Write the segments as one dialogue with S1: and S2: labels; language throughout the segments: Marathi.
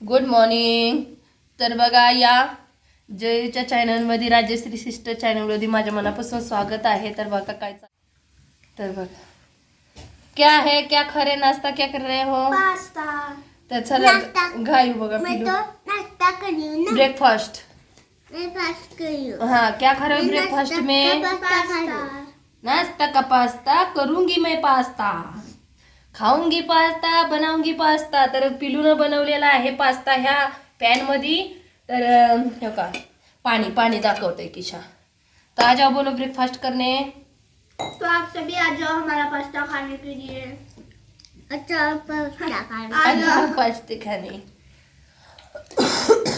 S1: गुड मॉर्निंग तर बघा या जयच्या चॅनलमध्ये राजश्री सिस्टर चॅनलमध्ये माझ्या मनापासून स्वागत आहे. तर बघा काय तर बघा. क्या है? क्या खरे नाश्ता? क्या कर रहे हो?
S2: पास्ता.
S1: तर चला. घायू बघा पिलू ब्रेकफास्ट
S2: हूँ
S1: क्या खा रहे हो
S2: मैं
S1: ब्रेकफास्ट।
S2: नाश्ता का पास्ता
S1: करूंगी मैं पास्ता. खाऊंगी पास्ता बनाऊंगी पास्ता. तर पिलून बनवलेला आहे पास्ता ह्या पॅनमध्ये तर हे का पाणी पाणी दाखवतंय किशा. तर आज बोलो ब्रेकफास्ट करने
S2: तो आप सभी आ जाओ हमारा पास्ता खाने के लिए. अच्छा पास्ता खाने
S1: पास्ते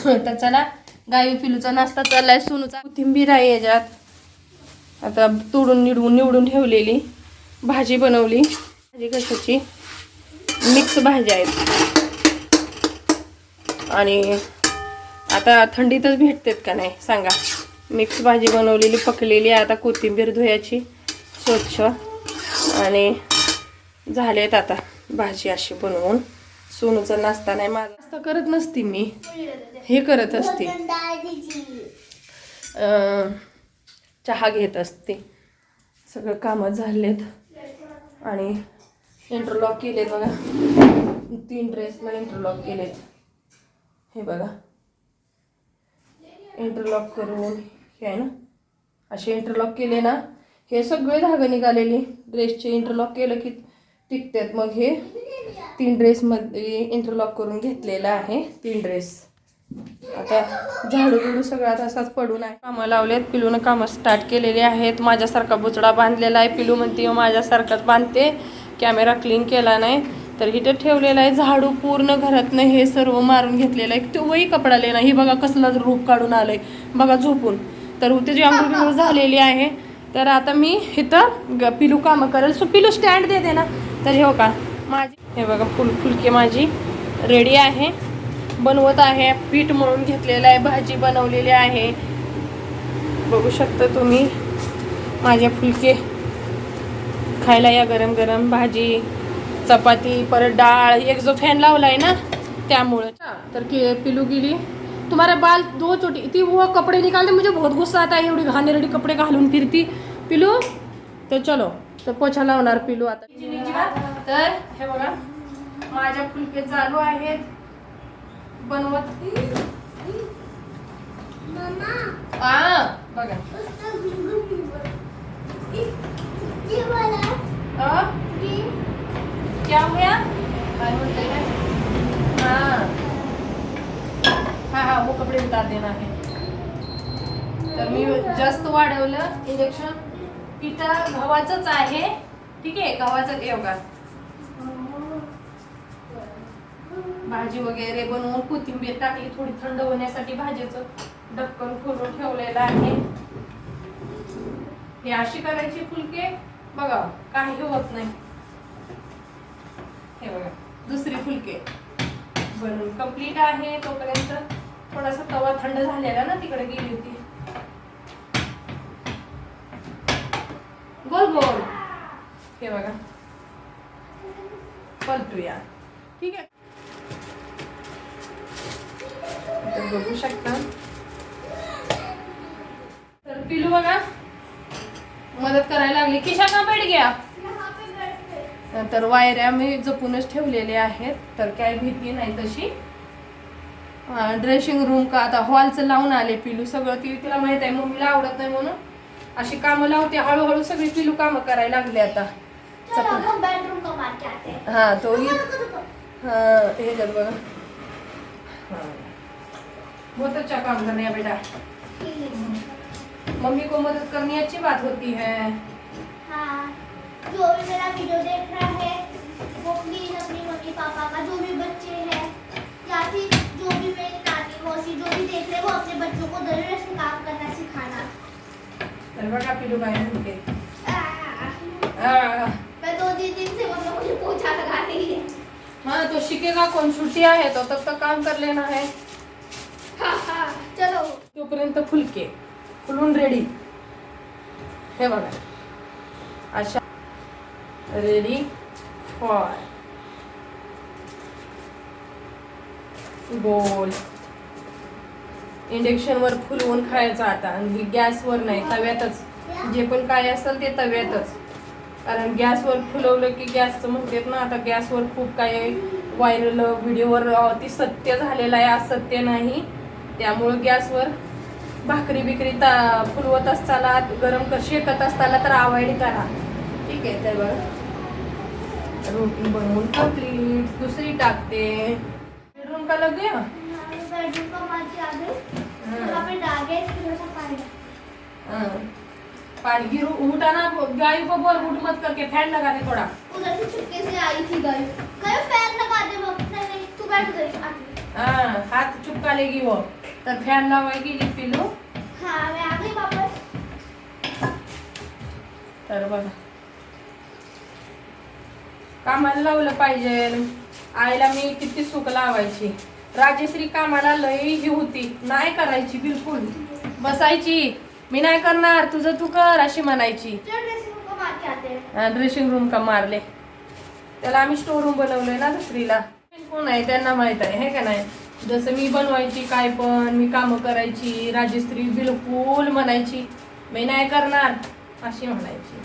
S1: तर चला गाई पिलूचा नाश्ता चाललाय. सोनूचा कोथिंबीर आहे याच्यात. आता तोडून निवडून निवडून ठेवलेली. भाजी बनवली. भाजी कशाची मिक्स भाज्या आहेत. आणि आता थंडीतच भेटतात का नाही? सांगा. मिक्स भाजी बनवलेली पकलेली आहे आता कोथिंबीर धुयाची स्वच्छ. आणि झालेत आता भाजी अशी बनवून. सोनूचा नाश्ता नाही माझा नाश्ता करत नसती मी. हे करत असते. चहा घेत असते. सगळं कामं झालेत. आणि इंटरलॉक केलेत बघा तीन ड्रेसला इंटरलॉक केलेत हे बघा इंटरलॉक करून हे आहे ना असे इंटरलॉक केले ना हे सगळे धागे निघालेले ड्रेसचे इंटरलॉक केलं की टिकतात मग हे तीन ड्रेसमध्ये इंटरलॉक करून घेतलेलं आहे तीन ड्रेस आता झाडू बिडू सगळा तसाच पडून आहे कामं लावलेत पिलूनं कामं स्टार्ट केलेले आहेत माझ्यासारखा बुचडा बांधलेला आहे पिलू म्हणते माझ्यासारखाच बांधते कॅमेरा क्लीन केला नाही तर इथं ठेवलेला आहे झाडू पूर्ण घरातनं हे सर्व मारून घेतलेलं आहे. तो वही कपडा लेना ही बघा कसला रूप काढून आलंय. बघा झोपून. तर त्याची आंघोळ झालेली आहे तर आता मी इथं ग- पिलू कामं करेल. सो पिलू स्टँड दे दे ना तर हे हो का माझी हे बघा फुल फुलके माझी रेडी आहे. बनवत आहे. पीठ म्हणून घेतलेलं आहे भाजी बनवलेली आहे. बघू शकता तुम्ही माझ्या फुलके. खायला या गरम गरम भाजी चपाती परत डाळ एक जो फॅन लावला आहे ना त्यामुळे. तर की पिलू गेली. तुम्हारे बाल दो छोटी ती वो कपडे निकालते म्हणजे बहुत गुस्सा आता एवढी घाणेरडी कपडे घालून फिरती. पिलू तर चलो तर पोछा लावणार पिलू आता. तर हे बघा माझ्या फुलके चालू आहेत. बनवत बघा. क्या हो गया काय काय हाँ. हाँ हाँ वो कपडे उतार देना है तर मी जास्त वाढवलं. इंजेक्शन पिठा गव्हाचंच आहे. ठीक आहे? गव्हाचं हे बघा. भाजी वगैरे बनवून कोथिंबीर टाकली. थोडी थंड होण्यासाठी भाजीचं ढक्कन खोलून ठेवलेलं आहे. हे अशी करायची फुलके? बघा काही होत नाही. हे बघा दुसरी फुलके. बनवून कंप्लीट आहे तोपर्यंत. थोडासा तवा थंड झालेला ना तिकडे गेली होती. गोल गोल. हे बघा. पलटूया ठीक आहे. तर बघू शकता. तर पिलू बघा मदत करायला लागली. किशा का बैठ गया? तर वायऱ्या मी जपूनच ठेवलेले आहेत. तर काय भीती नाही तशी. ड्रेसिंग रूम का आता हॉलचं लावून आले पिलू सगळं. ती तिला माहीत आहे मम्मीला आवडत नाही म्हणून. अशी कामं लावते. हळूहळू सगळी पिलू कामं करायला लागले आता.
S2: हैं
S1: तो ही। हाँ जब बघा. बहुत अच्छा काम कर रहे हैं बेटा मम्मी को मदद करनी अच्छी बात होती है.
S2: हाँ. जो भी मेरा वीडियो देख रहा है वो प्लीज अपनी मम्मी पापा का जो भी बच्चे हैं या फिर जो भी मेरी नानी मौसी जो भी देख रहे हैं वो अपने बच्चों को जरूर ऐसे काम करना सिखाना
S1: तर बघा पिलू काय म्हणते.
S2: आ,
S1: हाँ
S2: मैं दो तीन दिन से मतलब मुझे पोछा लगा रही है
S1: हाँ तो शिकेगा कौन छुट्टी आहे तो तब तक काम कर लेना है
S2: हाँ हाँ. चलो.
S1: तोपर्यंत फुलके. फुलून रेडी हे बघा. अशा. रेडी फॉर गोल इंडक्शनवर फुलवून खायचं आता. आणि गॅसवर नाही तव्यातच. जे पण काय असेल ते तव्यातच. कारण गॅसवर फुलवलं की गॅसचं म्हणतात ना आता गॅसवर खूप काय व्हायरल व्हिडिओवर ती सत्य झालेलं आहे असत्य नाही. त्यामुळं गॅसवर भाकरी बिकरी ता फुलवत असताना गरम कर शेकत असताना तर अवॉइड करा. ठीक आहे तर बघ. रोटी बनवून कंप्लीट दुसरी टाकते. बेडरूम का लग?
S2: बेडरूम का
S1: हाँ। पानी गिर उठा ना गाय को बोल उठ मत करके फैन लगा दे थोड़ा।
S2: उधर से चुपके से आई थी गई गई फैन लगा दे वो नहीं नहीं तू बैठ
S1: हाँ हाथ चुपका लेगी वो। तर फॅन जी पिलू
S2: हाँ मैं आ गई वापस।
S1: तर बघा। कामाला लावलं पाहिजे. आईला मी किती सुख लावायची. राजेश्री कामाला लय ही होती. नाही करायची बिलकुल. बसायची. मी नाही करणार तुझं तू कर अशी म्हणायची.
S2: ड्रेसिंग रूम को
S1: मारले? त्याला आम्ही स्टोर रूम बनवलोय ना दुसरीला. कोण आहे त्यांना माहीत आहे हे का नाही? जसं मी बनवायची काय पण मी कामं करायची राजश्री बिलकुल म्हणायची मी नाही करणार अशी म्हणायची.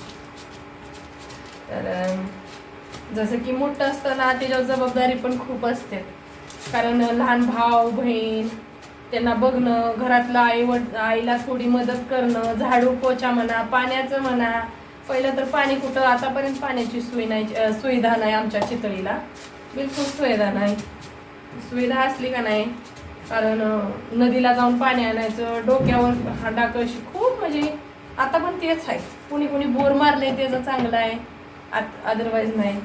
S1: तर जसं की मोठं असतं ना त्याच्यावर जबाबदारी पण खूप असते. कारण लहान भाऊ बहीण त्यांना बघणं घरातलं आई वड आईला थोडी मदत करणं झाडू पोचा म्हणा पाण्याचं म्हणा. पहिलं तर पाणी कुठं आतापर्यंत पाण्याची सोय नाही सुविधा नाही आमच्या चितळीला. बिलकुल सुविधा नाही. सुविधा असली का नाही? कारण नदीला जाऊन पाणी आणायचं डोक्यावर हांडा कशी खूप म्हणजे आता पण तेच आहे. कुणी कुणी बोर मारले त्याचं चांगलं आहे. अदरवाईज नाही.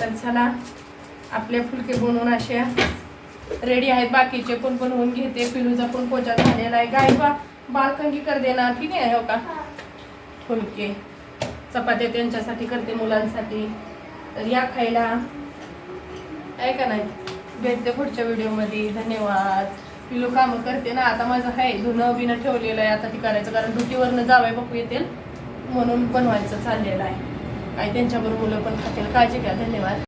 S1: तर चला आपले फुलके बनवून अशा रेडी आहेत बाकीचे पण होऊन घेते. पिलूचा पण पोचा झालेला आहे. गाई बा बालकंगी कर देणार की आहे हो का? ठुलके. चपात्या त्यांच्यासाठी करते मुलांसाठी. तर या खायला. आहे का नाही? भेटते पुढच्या व्हिडिओमध्ये. धन्यवाद. पिलू कामं करते ना आता माझं आहे धुणं बिनं ठेवलेलं आहे आता ती करायचं. कारण ड्युटीवरनं जावं बघू येतील. म्हणून बनवायचं चाललेलं आहे. काय त्यांच्याबरोबर मुलं पण खातील. काळजी घ्या. धन्यवाद.